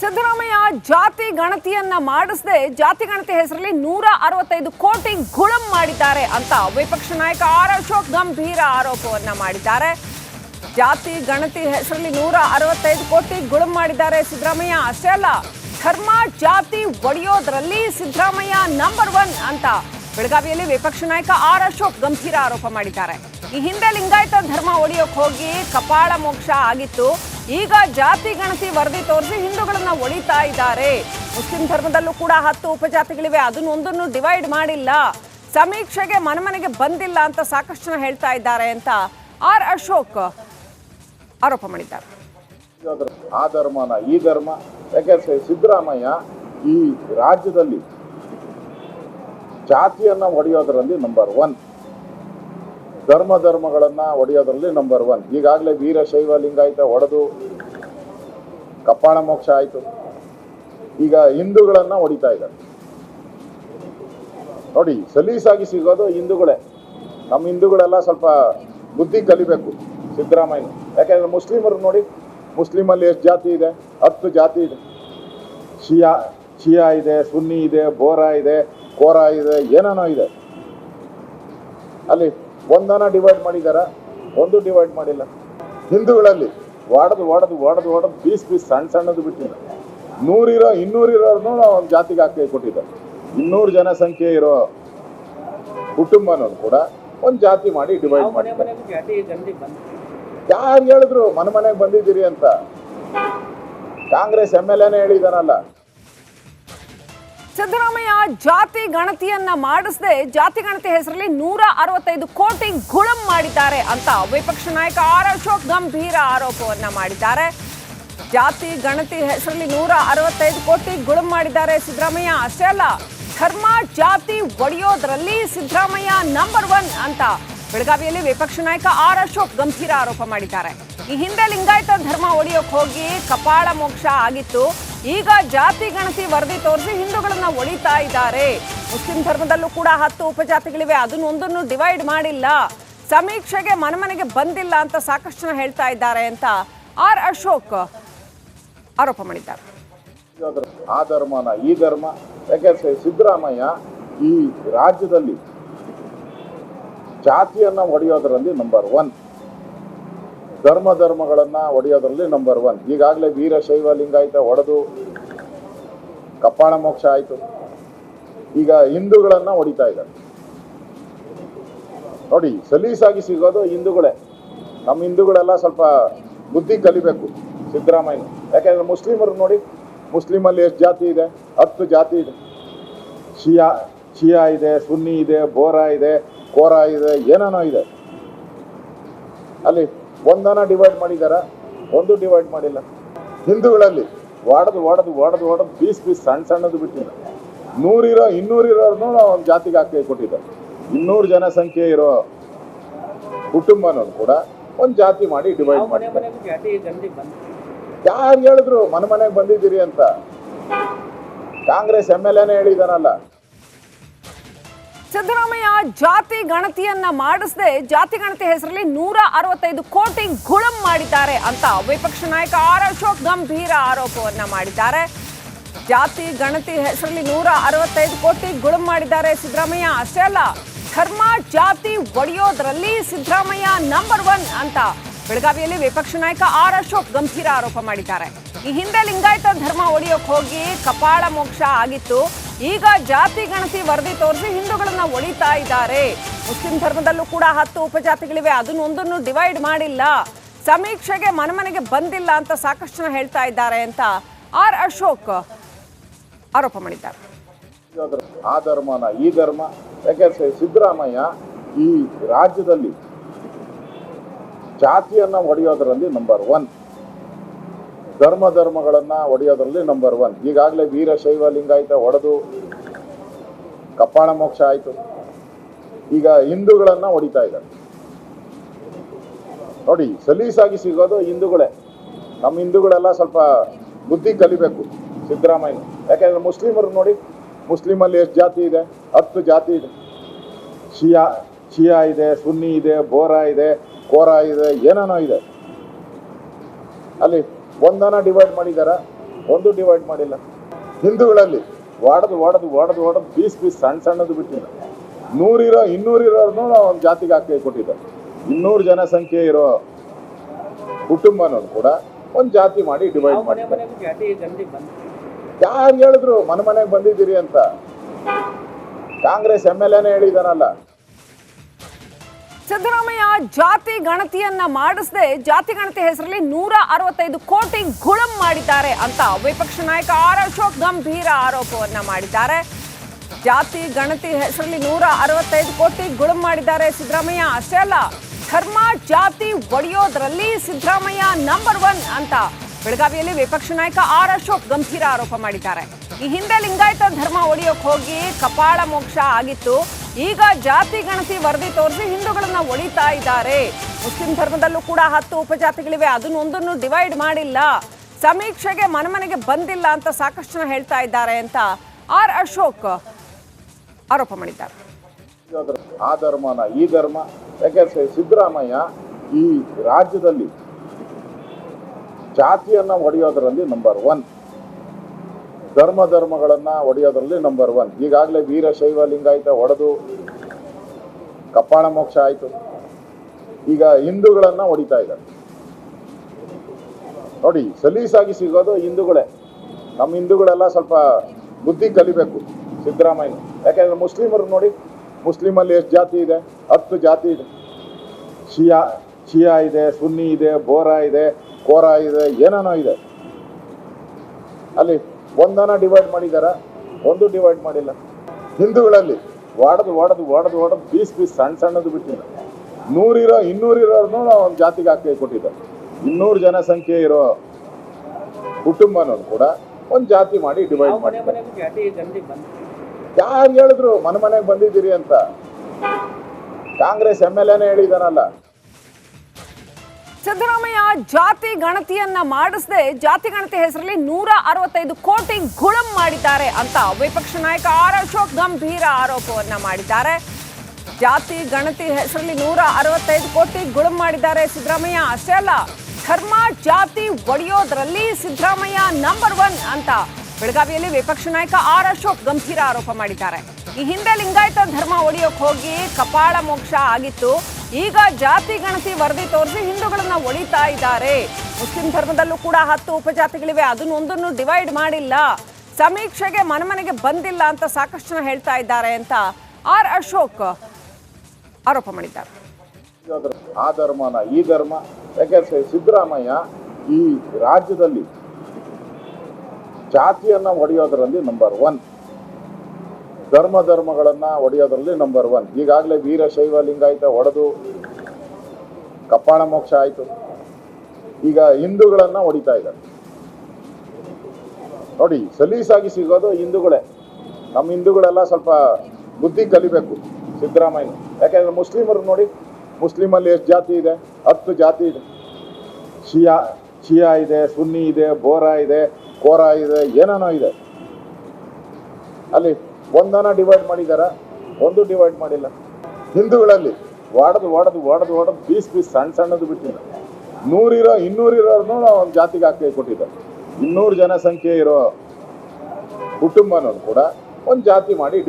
ಸಿದ್ದರಾಮಯ್ಯ ಜಾತಿ ಗಣತಿಯನ್ನ ಮಾಡಿಸದೆ, ಜಾತಿ ಗಣತಿ ಹೆಸರಲ್ಲಿ ನೂರ ಅರವತ್ತೈದು ಕೋಟಿ ಗುಳಂ ಮಾಡಿದ್ದಾರೆ ಅಂತ ವಿಪಕ್ಷ ನಾಯಕ ಆರ್ ಅಶೋಕ್ ಗಂಭೀರ ಆರೋಪವನ್ನ ಮಾಡಿದ್ದಾರೆ. ಜಾತಿ ಗಣತಿ ಹೆಸರಲ್ಲಿ ನೂರ ಅರವತ್ತೈದು ಕೋಟಿ ಗುಳಂ ಮಾಡಿದ್ದಾರೆ ಸಿದ್ದರಾಮಯ್ಯ. ಅಷ್ಟೇ ಅಲ್ಲ, ಧರ್ಮ ಜಾತಿ ಒಡೆಯೋದ್ರಲ್ಲಿ ಸಿದ್ದರಾಮಯ್ಯ ನಂಬರ್ ಒನ್ ಅಂತ ಬೆಳಗಾವಿಯಲ್ಲಿ ವಿಪಕ್ಷ ನಾಯಕ ಆರ್ ಅಶೋಕ್ ಗಂಭೀರ ಆರೋಪ ಮಾಡಿದ್ದಾರೆ. ಈ ಹಿಂದೆ ಲಿಂಗಾಯತ ಧರ್ಮ ಒಡೆಯೋಕ್ ಹೋಗಿ ಕಪಾಳ ಮೋಕ್ಷ ಆಗಿತ್ತು. ಈಗ ಜಾತಿ ಗಣತಿ ವರದಿ ತೋರಿಸಿ ಹಿಂದೂಗಳನ್ನ ಒಳಿತಾ ಇದ್ದಾರೆ. ಮುಸ್ಲಿಂ ಧರ್ಮದಲ್ಲೂ ಕೂಡ ಹತ್ತು ಉಪಜಾತಿಗಳಿವೆ. ಅದನ್ನ ಒಂದನ್ನು ಡಿವೈಡ್ ಮಾಡಿಲ್ಲ. ಸಮೀಕ್ಷೆಗೆ ಮನಮನೆಗೆ ಬಂದಿಲ್ಲ ಅಂತ ಸಾಕಷ್ಟು ಜನ ಹೇಳ್ತಾ ಇದ್ದಾರೆ ಅಂತ ಆರ್ ಅಶೋಕ್ ಆರೋಪ ಮಾಡಿದ್ದಾರೆ. ಆ ಧರ್ಮನ, ಈ ಧರ್ಮ, ಯಾಕೆ ಸಿದ್ದರಾಮಯ್ಯ ಈ ರಾಜ್ಯದಲ್ಲಿ ಜಾತಿಯನ್ನ ಒಡೆಯೋದರಲ್ಲಿ ನಂಬರ್ ಒನ್ ಧರ್ಮ ಧರ್ಮಗಳನ್ನು ಒಡೆಯೋದ್ರಲ್ಲಿ ನಂಬರ್ ಒನ್ ಈಗಾಗಲೇ ವೀರಶೈವ ಲಿಂಗಾಯತ ಒಡೆದು ಕಪ್ಪಾಣ ಮೋಕ್ಷ ಆಯಿತು. ಈಗ ಹಿಂದೂಗಳನ್ನ ಹೊಡಿತಾ ಇದ್ದಾರೆ. ನೋಡಿ, ಸಲೀಸಾಗಿ ಸಿಗೋದು ಹಿಂದೂಗಳೇ. ನಮ್ಮ ಹಿಂದೂಗಳೆಲ್ಲ ಸ್ವಲ್ಪ ಬುದ್ಧಿ ಕಲಿಬೇಕು ಸಿದ್ದರಾಮಯ್ಯ ಯಾಕೆಂದ್ರೆ ಮುಸ್ಲಿಮರು ನೋಡಿ, ಮುಸ್ಲಿಮಲ್ಲಿ ಎಷ್ಟು ಜಾತಿ ಇದೆ? ಹತ್ತು ಜಾತಿ ಇದೆ. ಶಿಯಾ ಶಿಯಾ ಇದೆ, ಸುನ್ನಿ ಇದೆ, ಬೋರಾ ಇದೆ, ಕೋರಾ ಇದೆ, ಏನೇನೋ ಇದೆ. ಅಲ್ಲಿ ಒಂದನ ಡಿವೈಡ್ ಮಾಡಿದಾರ? ಒಂದು ಡಿವೈಡ್ ಮಾಡಿಲ್ಲ. ಹಿಂದೂಗಳಲ್ಲಿ ಒಡೆದು ಒಡೆದು ಒಡೆದು ಒಡೆದು ಪೀಸ್ ಪೀಸ್ ಸಣ್ಣ ಸಣ್ಣದು ಬಿಟ್ಟಿಲ್ಲ ನೂರಿರೋ ಇನ್ನೂರಿರೋರ್ನು ಒಂದು ಜಾತಿಗೆ ಹಾಕಿ ಕೊಟ್ಟಿದ್ದ ಇನ್ನೂರು ಜನಸಂಖ್ಯೆ ಇರೋ ಕುಟುಂಬನೂ ಕೂಡ ಒಂದು ಜಾತಿ ಮಾಡಿ ಡಿವೈಡ್ ಮಾಡಿ ಯಾರು ಹೇಳಿದ್ರು ಮನೆ ಮನೆಗೆ ಬಂದಿದ್ದೀರಿ ಅಂತ? ಕಾಂಗ್ರೆಸ್ ಎಂ ಎಲ್ ಎನೇ ಹೇಳಿದಾನಲ್ಲ? ಸಿದ್ದರಾಮಯ್ಯ ಜಾತಿ ಗಣತಿಯನ್ನ ಮಾಡಿಸದೆ, ಜಾತಿ ಗಣತಿ ಹೆಸರಲ್ಲಿ ನೂರ ಅರವತ್ತೈದು ಕೋಟಿ ಗುಳಂ ಮಾಡಿದ್ದಾರೆ ಅಂತ ವಿಪಕ್ಷ ನಾಯಕ ಆರ್ ಅಶೋಕ್ ಗಂಭೀರ ಆರೋಪವನ್ನ ಮಾಡಿದ್ದಾರೆ. ಜಾತಿ ಗಣತಿ ಹೆಸರಲ್ಲಿ ನೂರ ಅರವತ್ತೈದು ಕೋಟಿ ಗುಳಂ ಮಾಡಿದ್ದಾರೆ ಸಿದ್ದರಾಮಯ್ಯ. ಅಷ್ಟೇ ಅಲ್ಲ, ಧರ್ಮ, ಜಾತಿ ಒಡೆಯೋದ್ರಲ್ಲಿ ಸಿದ್ದರಾಮಯ್ಯ ನಂಬರ್ ಒನ್ ಅಂತ ಬೆಳಗಾವಿಯಲ್ಲಿ ವಿಪಕ್ಷ ನಾಯಕ ಆರ್ ಅಶೋಕ್ ಗಂಭೀರ ಆರೋಪ ಮಾಡಿದ್ದಾರೆ. ಈ ಹಿಂದೆ ಲಿಂಗಾಯತ ಧರ್ಮ ಒಡೆಯೋಕ್ ಹೋಗಿ ಕಪಾಳ ಮೋಕ್ಷ ಆಗಿತ್ತು. ಈಗ ಜಾತಿ ಗಣತಿ ವರದಿ ತೋರಿಸಿ ಹಿಂದೂಗಳನ್ನ ಒಳಿತಾ ಇದ್ದಾರೆ. ಮುಸ್ಲಿಂ ಧರ್ಮದಲ್ಲೂ ಕೂಡ ಹತ್ತು ಉಪಜಾತಿಗಳಿವೆ. ಅದನ್ನ ಒಂದನ್ನು ಡಿವೈಡ್ ಮಾಡಿಲ್ಲ. ಸಮೀಕ್ಷೆಗೆ ಮನಮನೆಗೆ ಬಂದಿಲ್ಲ ಅಂತ ಸಾಕಷ್ಟು ಜನ ಹೇಳ್ತಾ ಇದ್ದಾರೆ ಅಂತ ಆರ್ ಅಶೋಕ್ ಆರೋಪ ಮಾಡಿದ್ದಾರೆ. ಆ ಧರ್ಮನ, ಈ ಧರ್ಮ ಯಾಕೆಂದ್ರೆ ಸಿದ್ದರಾಮಯ್ಯ ಈ ರಾಜ್ಯದಲ್ಲಿ ಜಾತಿಯನ್ನ ಹೊಡೆಯೋದರಲ್ಲಿ ನಂಬರ್ ಒನ್ ಧರ್ಮ ಧರ್ಮಗಳನ್ನು ಒಡೆಯೋದ್ರಲ್ಲಿ ನಂಬರ್ ಒನ್ ಈಗಾಗಲೇ ವೀರಶೈವ ಲಿಂಗಾಯತ ಒಡೆದು ಕಪ್ಪಾಣ ಮೋಕ್ಷ ಆಯಿತು. ಈಗ ಹಿಂದೂಗಳನ್ನ ಹೊಡಿತಾ ಇದ್ದಾರೆ. ನೋಡಿ, ಸಲೀಸಾಗಿ ಸಿಗೋದು ಹಿಂದೂಗಳೇ. ನಮ್ಮ ಹಿಂದೂಗಳೆಲ್ಲ ಸ್ವಲ್ಪ ಬುದ್ಧಿ ಕಲಿಬೇಕು ಸಿದ್ದರಾಮಯ್ಯ. ಯಾಕೆಂದ್ರೆ ಮುಸ್ಲಿಮರು ನೋಡಿ, ಮುಸ್ಲಿಮಲ್ಲಿ ಎಷ್ಟು ಜಾತಿ ಇದೆ? ಹತ್ತು ಜಾತಿ ಇದೆ. ಶಿಯಾ ಶಿಯಾ ಇದೆ, ಸುನ್ನಿ ಇದೆ, ಬೋರಾ ಇದೆ, ಕೋರಾ ಇದೆ, ಏನೇನೋ ಇದೆ. ಅಲ್ಲಿ ಒಂದನ ಡಿವೈಡ್ ಮಾಡಿದಾರ ಒಂದು ಡಿವೈಡ್ ಮಾಡಿಲ್ಲ. ಹಿಂದೂಗಳಲ್ಲಿ ಒಡೆದು ಒಡೆದು ಒಡೆದು ಒಡೆದು ಪೀಸ್ ಪೀಸ್ ಸಣ್ಣ ಸಣ್ಣದು ಬಿಟ್ಟಿಲ್ಲ. ನೂರಿರೋ ಇನ್ನೂರಿರೋರ್ನು ಒಂದು ಜಾತಿಗೆ ಹಾಕಿ ಕೊಟ್ಟಿದ್ದಾರೆ. ಇನ್ನೂರು ಜನಸಂಖ್ಯೆ ಇರೋ ಕುಟುಂಬನೂ ಕೂಡ ಒಂದು ಜಾತಿ ಮಾಡಿ ಡಿವೈಡ್ ಮಾಡಿ ಯಾರು ಹೇಳಿದ್ರು ಮನೆ ಮನೆಗೆ ಬಂದಿದ್ದೀರಿ ಅಂತ? ಕಾಂಗ್ರೆಸ್ ಎಂ ಎಲ್ ಎನೇ ಹೇಳಿದಾನಲ್ಲ ಸಿದ್ದರಾಮಯ್ಯ ಜಾತಿ ಗಣತಿಯನ್ನ ಮಾಡಿಸದೆ, ಜಾತಿ ಗಣತಿ ಹೆಸರಲ್ಲಿ ನೂರ ಅರವತ್ತೈದು ಕೋಟಿ ಗುಳಂ ಮಾಡಿದ್ದಾರೆ ಅಂತ ವಿಪಕ್ಷ ನಾಯಕ ಆರ್ ಅಶೋಕ್ ಗಂಭೀರ ಆರೋಪವನ್ನ ಮಾಡಿದ್ದಾರೆ. ಜಾತಿ ಗಣತಿ ಹೆಸರಲ್ಲಿ ನೂರ ಅರವತ್ತೈದು ಕೋಟಿ ಗುಳಂ ಮಾಡಿದ್ದಾರೆ ಸಿದ್ದರಾಮಯ್ಯ. ಅಷ್ಟೇ ಅಲ್ಲ, ಧರ್ಮ, ಜಾತಿ ಒಡೆಯೋದ್ರಲ್ಲಿ ಸಿದ್ದರಾಮಯ್ಯ ನಂಬರ್ ಒನ್ ಅಂತ ಬೆಳಗಾವಿಯಲ್ಲಿ ವಿಪಕ್ಷ ನಾಯಕ ಆರ್ ಅಶೋಕ್ ಗಂಭೀರ ಆರೋಪ ಮಾಡಿದ್ದಾರೆ. ಈ ಹಿಂದೆ ಲಿಂಗಾಯತ ಧರ್ಮ ಒಡೆಯೋಕ್ ಹೋಗಿ ಕಪಾಳ ಮೋಕ್ಷ ಆಗಿತ್ತು. ಈಗ ಜಾತಿ ಗಣತಿ ವರದಿ ತೋರಿಸಿ ಹಿಂದೂಗಳನ್ನ ಒಳಿತಾ ಇದ್ದಾರೆ. ಮುಸ್ಲಿಂ ಧರ್ಮದಲ್ಲೂ ಕೂಡ ಹತ್ತು ಉಪಜಾತಿಗಳಿವೆ. ಅದನ್ನು ಒಂದನ್ನು ಡಿವೈಡ್ ಮಾಡಿಲ್ಲ. ಸಮೀಕ್ಷೆಗೆ ಮನಮನೆಗೆ ಬಂದಿಲ್ಲ ಅಂತ ಸಾಕಷ್ಟು ಜನ ಹೇಳ್ತಾ ಇದ್ದಾರೆ ಅಂತ ಆರ್ ಅಶೋಕ್ ಆರೋಪ ಮಾಡಿದ್ದಾರೆ. ಆ ಧರ್ಮನ, ಈ ಧರ್ಮ, ಯಾಕೆ ಸಿದ್ದರಾಮಯ್ಯ ಈ ರಾಜ್ಯದಲ್ಲಿ ಜಾತಿಯನ್ನ ಒಡೆಯೋದ್ರಲ್ಲಿ ನಂಬರ್ ಒನ್ ಧರ್ಮ ಧರ್ಮಗಳನ್ನು ಒಡೆಯೋದ್ರಲ್ಲಿ ನಂಬರ್ ಒನ್ ಈಗಾಗಲೇ ವೀರಶೈವ ಲಿಂಗಾಯತ ಒಡೆದು ಕಪ್ಪಾಣ ಮೋಕ್ಷ ಆಯಿತು. ಈಗ ಹಿಂದೂಗಳನ್ನ ಹೊಡಿತಾ ಇದ್ದಾರೆ. ನೋಡಿ, ಸಲೀಸಾಗಿ ಸಿಗೋದು ಹಿಂದೂಗಳೇ. ನಮ್ಮ ಹಿಂದೂಗಳೆಲ್ಲ ಸ್ವಲ್ಪ ಬುದ್ಧಿ ಕಲಿಬೇಕು ಸಿದ್ದರಾಮಯ್ಯ. ಯಾಕೆಂದ್ರೆ ಮುಸ್ಲಿಮರು ನೋಡಿ, ಮುಸ್ಲಿಮಲ್ಲಿ ಎಷ್ಟು ಜಾತಿ ಇದೆ? ಹತ್ತು ಜಾತಿ ಇದೆ. ಶಿಯಾ ಶಿಯಾ ಇದೆ, ಸುನ್ನಿ ಇದೆ, ಬೋರಾ ಇದೆ, ಕೋರಾ ಇದೆ, ಏನೇನೋ ಇದೆ. ಅಲ್ಲಿ ಒಂದನ ಡಿವೈಡ್ ಮಾಡಿದಾರ ಒಂದು ಡಿವೈಡ್ ಮಾಡಿಲ್ಲ. ಹಿಂದೂಗಳಲ್ಲಿ ಒಡೆದು ಒಡೆದು ಒಡೆದು ಒಡೆದು ಪೀಸ್ ಪೀಸ್ ಸಣ್ಣ ಸಣ್ಣದು ಬಿಟ್ಟಿಲ್ಲ. ನೂರಿರೋ ಇನ್ನೂರಿರೋರ್ನು ಒಂದು ಜಾತಿಗೆ ಹಾಕಿ ಕೊಟ್ಟಿದ್ದಾರೆ ಇನ್ನೂರು ಜನಸಂಖ್ಯೆ ಇರೋ ಕುಟುಂಬನೂ ಕೂಡ ಒಂದು ಜಾತಿ ಮಾಡಿ ಡಿವೈಡ್ ಮಾಡಿ ಯಾರು ಹೇಳಿದ್ರು ಮನೆ ಮನೆಗೆ ಬಂದಿದ್ದೀರಿ ಅಂತ. ಕಾಂಗ್ರೆಸ್ ಎಂ ಎಲ್ ಎನೇ ಹೇಳಿದಾನಲ್ಲ. ಸಿದ್ದರಾಮಯ್ಯ ಜಾತಿ ಗಣತಿಯನ್ನ ಮಾಡಿಸದೆ, ಜಾತಿ ಗಣತಿ ಹೆಸರಲ್ಲಿ ನೂರ ಅರವತ್ತೈದು ಕೋಟಿ ಗುಳಂ ಮಾಡಿದ್ದಾರೆ ಅಂತ ವಿಪಕ್ಷ ನಾಯಕ ಆರ್ ಅಶೋಕ್ ಗಂಭೀರ ಆರೋಪವನ್ನ ಮಾಡಿದ್ದಾರೆ. ಜಾತಿ ಗಣತಿ ಹೆಸರಲ್ಲಿ ನೂರ ಅರವತ್ತೈದು ಕೋಟಿ ಗುಳಂ ಮಾಡಿದ್ದಾರೆ ಸಿದ್ದರಾಮಯ್ಯ. ಅಷ್ಟೇ ಅಲ್ಲ, ಧರ್ಮ, ಜಾತಿ ಒಡೆಯೋದ್ರಲ್ಲಿ ಸಿದ್ದರಾಮಯ್ಯ ನಂಬರ್ ಒನ್ ಅಂತ ಬೆಳಗಾವಿಯಲ್ಲಿ ವಿಪಕ್ಷ ನಾಯಕ ಆರ್ ಅಶೋಕ್ ಗಂಭೀರ ಆರೋಪ ಮಾಡಿದ್ದಾರೆ. ಈ ಹಿಂದೆ ಲಿಂಗಾಯತ ಧರ್ಮ ಒಡೆಯೋಕ್ ಹೋಗಿ ಕಪಾಳ ಮೋಕ್ಷ ಆಗಿತ್ತು. ಈಗ ಜಾತಿ ಗಣತಿ ವರದಿ ತೋರಿಸಿ ಹಿಂದೂಗಳನ್ನ ಒಳಿತಾ ಇದ್ದಾರೆ. ಮುಸ್ಲಿಂ ಧರ್ಮದಲ್ಲೂ ಕೂಡ ಹತ್ತು ಉಪಜಾತಿಗಳಿವೆ. ಅದನ್ನೊಂದನ್ನು ಡಿವೈಡ್ ಮಾಡಿಲ್ಲ. ಸಮೀಕ್ಷೆಗೆ ಮನಮನೆಗೆ ಬಂದಿಲ್ಲ ಅಂತ ಸಾಕಷ್ಟು ಜನ ಹೇಳ್ತಾ ಇದ್ದಾರೆ ಅಂತ ಆರ್ ಅಶೋಕ್ ಆರೋಪ ಮಾಡಿದ್ದಾರೆ. ಆ ಧರ್ಮನ, ಈ ಧರ್ಮ ಯಾಕೆಂದ್ರೆ ಸಿದ್ದರಾಮಯ್ಯ ಈ ರಾಜ್ಯದಲ್ಲಿ ಜಾತಿಯನ್ನ ಹೊಡೆಯೋದರಲ್ಲಿ ನಂಬರ್ ಒನ್ ಧರ್ಮ ಧರ್ಮಗಳನ್ನು ಒಡೆಯೋದ್ರಲ್ಲಿ ನಂಬರ್ ಒನ್ ಈಗಾಗಲೇ ವೀರಶೈವ ಲಿಂಗಾಯತ ಒಡೆದು ಕಪ್ಪಾಣ ಮೋಕ್ಷ ಆಯಿತು. ಈಗ ಹಿಂದೂಗಳನ್ನ ಹೊಡಿತಾ ಇದ್ದಾರೆ. ನೋಡಿ, ಸಲೀಸಾಗಿ ಸಿಗೋದು ಹಿಂದೂಗಳೇ. ನಮ್ಮ ಹಿಂದೂಗಳೆಲ್ಲ ಸ್ವಲ್ಪ ಬುದ್ಧಿ ಕಲಿಬೇಕು ಸಿದ್ದರಾಮಯ್ಯ. ಯಾಕೆಂದ್ರೆ ಮುಸ್ಲಿಮರು ನೋಡಿ, ಮುಸ್ಲಿಮಲ್ಲಿ ಎಷ್ಟು ಜಾತಿ ಇದೆ? ಹತ್ತು ಜಾತಿ ಇದೆ. ಶಿಯಾ ಶಿಯಾ ಇದೆ, ಸುನ್ನಿ ಇದೆ, ಬೋರಾ ಇದೆ, ಕೋರಾ ಇದೆ, ಏನೇನೋ ಇದೆ. ಅಲ್ಲಿ ಒಂದನ ಡಿವೈಡ್ ಮಾಡಿದಾರ? ಒಂದು ಡಿವೈಡ್ ಮಾಡಿಲ್ಲ. ಹಿಂದೂಗಳಲ್ಲಿ ಒಡೆದು ಒಡೆದು ಒಡೆದು ಒಡೆದು ಪೀಸ್ ಪೀಸ್ ಸಣ್ಣ ಸಣ್ಣದು ಬಿಟ್ಟಿಲ್ಲ ನೂರಿರೋ ಇನ್ನೂರಿರೋರ್ನು ಒಂದು ಜಾತಿಗೆ ಹಾಕಿ ಕೊಟ್ಟಿದ್ದಾರೆ ಇನ್ನೂರು ಜನಸಂಖ್ಯೆ ಇರೋ ಕುಟುಂಬನೂ ಕೂಡ ಒಂದು ಜಾತಿ ಮಾಡಿ ಡಿವೈಡ್ ಮಾಡಿ ಯಾರು ಹೇಳಿದ್ರು ಮನೆ ಮನೆಗೆ ಬಂದಿದ್ದೀರಿ ಅಂತ? ಕಾಂಗ್ರೆಸ್ ಎಂ ಎಲ್ ಎನೇ ಹೇಳಿದಾನಲ್ಲ? ಸಿದ್ದರಾಮಯ್ಯ ಜಾತಿ ಗಣತಿಯನ್ನ ಮಾಡಿಸದೆ, ಜಾತಿ ಗಣತಿ ಹೆಸರಲ್ಲಿ ನೂರ ಅರವತ್ತೈದು ಕೋಟಿ ಗುಳಂ ಮಾಡಿದ್ದಾರೆ ಅಂತ ವಿಪಕ್ಷ ನಾಯಕ ಆರ್ ಅಶೋಕ್ ಗಂಭೀರ ಆರೋಪವನ್ನ ಮಾಡಿದ್ದಾರೆ. ಜಾತಿ ಗಣತಿ ಹೆಸರಲ್ಲಿ ನೂರ ಅರವತ್ತೈದು ಕೋಟಿ ಗುಳಂ ಮಾಡಿದ್ದಾರೆ ಸಿದ್ದರಾಮಯ್ಯ. ಅಷ್ಟೇ ಅಲ್ಲ, ಧರ್ಮ, ಜಾತಿ ಒಡೆಯೋದ್ರಲ್ಲಿ ಸಿದ್ದರಾಮಯ್ಯ ನಂಬರ್ ಒನ್ ಅಂತ ಬೆಳಗಾವಿಯಲ್ಲಿ ವಿಪಕ್ಷ ನಾಯಕ ಆರ್ ಅಶೋಕ್ ಗಂಭೀರ ಆರೋಪ ಮಾಡಿದ್ದಾರೆ. ಈ ಹಿಂದೆ ಲಿಂಗಾಯತ ಧರ್ಮ ಒಡೆಯೋಕ್ ಹೋಗಿ ಕಪಾಳ ಮೋಕ್ಷ ಆಗಿತ್ತು. ಈಗ ಜಾತಿ ಗಣತಿ ವರದಿ ತೋರಿಸಿ ಹಿಂದೂಗಳನ್ನ ಒಳಿತಾ ಇದ್ದಾರೆ. ಮುಸ್ಲಿಂ ಧರ್ಮದಲ್ಲೂ ಕೂಡ ಹತ್ತು ಉಪಜಾತಿಗಳಿವೆ. ಅದನ್ನೊಂದನ್ನು ಡಿವೈಡ್ ಮಾಡಿಲ್ಲ. ಸಮೀಕ್ಷೆಗೆ ಮನಮನೆಗೆ ಬಂದಿಲ್ಲ ಅಂತ ಸಾಕಷ್ಟು ಜನ ಹೇಳ್ತಾ ಇದ್ದಾರೆ ಅಂತ ಆರ್ ಅಶೋಕ್ ಆರೋಪ ಮಾಡಿದ್ದಾರೆ. ಆ ಧರ್ಮನ, ಈ ಧರ್ಮ ಯಾಕೆಂದ್ರೆ ಸಿದ್ದರಾಮಯ್ಯ ಈ ರಾಜ್ಯದಲ್ಲಿ ಜಾತಿಯನ್ನ ಒಡೆಯೋದರಲ್ಲಿ ನಂಬರ್ ಒನ್ ಧರ್ಮ ಧರ್ಮಗಳನ್ನು ಒಡೆಯೋದ್ರಲ್ಲಿ ನಂಬರ್ ಒನ್ ಈಗಾಗಲೇ ವೀರಶೈವ ಲಿಂಗಾಯತ ಒಡೆದು ಕಪ್ಪಾಣ ಮೋಕ್ಷ ಆಯಿತು. ಈಗ ಹಿಂದೂಗಳನ್ನ ಹೊಡಿತಾ ಇದ್ದಾರೆ. ನೋಡಿ, ಸಲೀಸಾಗಿ ಸಿಗೋದು ಹಿಂದೂಗಳೇ. ನಮ್ಮ ಹಿಂದೂಗಳೆಲ್ಲ ಸ್ವಲ್ಪ ಬುದ್ಧಿ ಕಲಿಬೇಕು ಸಿದ್ದರಾಮಯ್ಯ. ಯಾಕೆಂದ್ರೆ ಮುಸ್ಲಿಮರು ನೋಡಿ, ಮುಸ್ಲಿಮಲ್ಲಿ ಎಷ್ಟು ಜಾತಿ ಇದೆ? ಹತ್ತು ಜಾತಿ ಇದೆ. ಶಿಯಾ ಶಿಯಾ ಇದೆ, ಸುನ್ನಿ ಇದೆ, ಬೋರಾ ಇದೆ, ಕೋರಾ ಇದೆ, ಏನೇನೋ ಇದೆ. ಅಲ್ಲಿ ಒಂದನ ಡಿವೈಡ್ ಮಾಡಿದಾರ, ಒಂದು ಡಿವೈಡ್ ಮಾಡಿಲ್ಲ. ಹಿಂದೂಗಳಲ್ಲಿ ಒಡೆದು ಒಡೆದು ಒಡೆದು ಒಡೆದು ಪೀಸ್ ಪೀಸ್ ಸಣ್ಣ ಸಣ್ಣದು ಬಿಟ್ಟಿಲ್ಲ. ನೂರಿರೋ ಇನ್ನೂರಿರೋರ್ನು ಒಂದು ಜಾತಿಗೆ ಹಾಕಿ ಕೊಟ್ಟಿದ್ದಾರೆ. ಇನ್ನೂರು ಜನಸಂಖ್ಯೆ ಇರೋ ಕುಟುಂಬನೂ ಕೂಡ ಒಂದು ಜಾತಿ ಮಾಡಿ